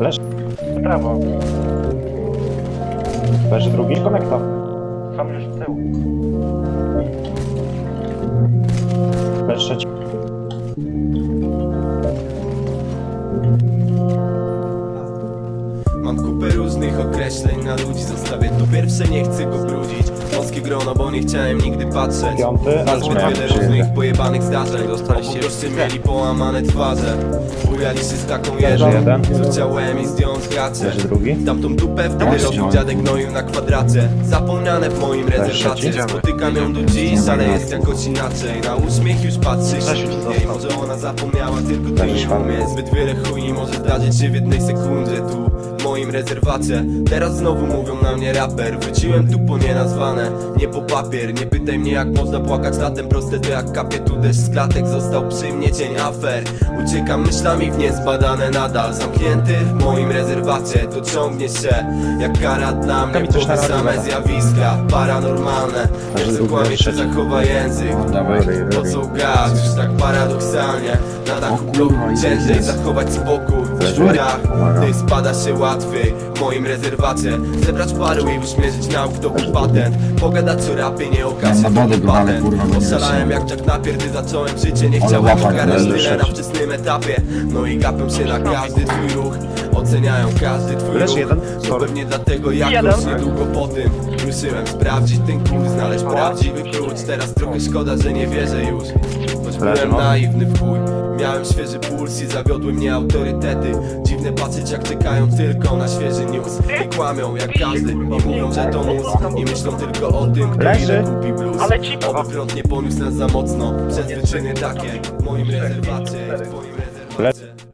Leż, Prawo. leży drugi konektor. Sam już z tyłu. Leży trzeci. Mam kupę różnych określeń na ludzi Zostawię. To pierwsze, nie chcę go brudzić. Wąskie grono, bo nie chciałem nigdy patrzeć. Piąty, Na zbyt ale wiele różnych pojebanych zdarzeń. Dostaliście Oprócz mieli połamane twarze. Bujali się z taką jeżą jeden. Co chciałem i zdjąć kracie Leży drugi. Tamtą dupę wtedy robił dziadek gnoju na kwadracie. Zapomniane w moim rezerwacie. trzeci. Spotykam ją do dziś, ale jest jakoś inaczej. Na uśmiech już patrzy się Zasiu ci trudniej został. Może ona zapomniała, tylko ty Leży nie czwarty. umie Zbyt wiele chujni może zdarzyć się w jednej sekundzie Tu w moim rezerwacie Teraz znowu mówią na mnie raper. Wróciłem tu po nienazwane. Nie po papier, nie pytaj mnie jak można płakać latem Proste to jak kapie tu deszcz z klatek. Został przy mnie cień afer. Uciekam myślami w niezbadane nadal. Zamknięty w moim rezerwacie. To ciągnie się jak kara dla mnie. Powy same zjawiska. Paranormalne. Jak co kłamie, trzeci. zachowa język. Dawaj, po co gać, już tak paradoksalnie. Na bloku ciężej zachować spokój W drzwiach, gdy spada się łatwiej W moim rezerwacie Zebrać paru i uśmierzyć nauk to był patent. Pogadać o rapie, nie o kasie, Na to wodę był go, patent. kurwa, nie Oszalałem jak Jack Napier, gdy zacząłem życie Nie Ale chciałem ogarnąć będę tyle na szedł. wczesnym etapie. No i gapią się na każdy twój ruch. Oceniają każdy twój Leży ruch. jeden. To Sorry. pewnie dlatego jakoś Jeden. niedługo po tym Ruszyłem. Sprawdzić ten kurs, znaleźć prawdziwy klucz. Teraz trochę szkoda, że nie wierzę już. Choć Leży, byłem no. naiwny w chuj. Miałem świeży puls i zawiodły mnie autorytety Dziwne patrzeć jak czekają tylko na świeży news. I kłamią jak każdy i mówią, że to mus. I myślą tylko o tym, kto ile kupi blues Ale ci- Oby front nie poniósł nas za mocno. Przez wyczyny takie w moim rezerwacie w twoim rezerwacie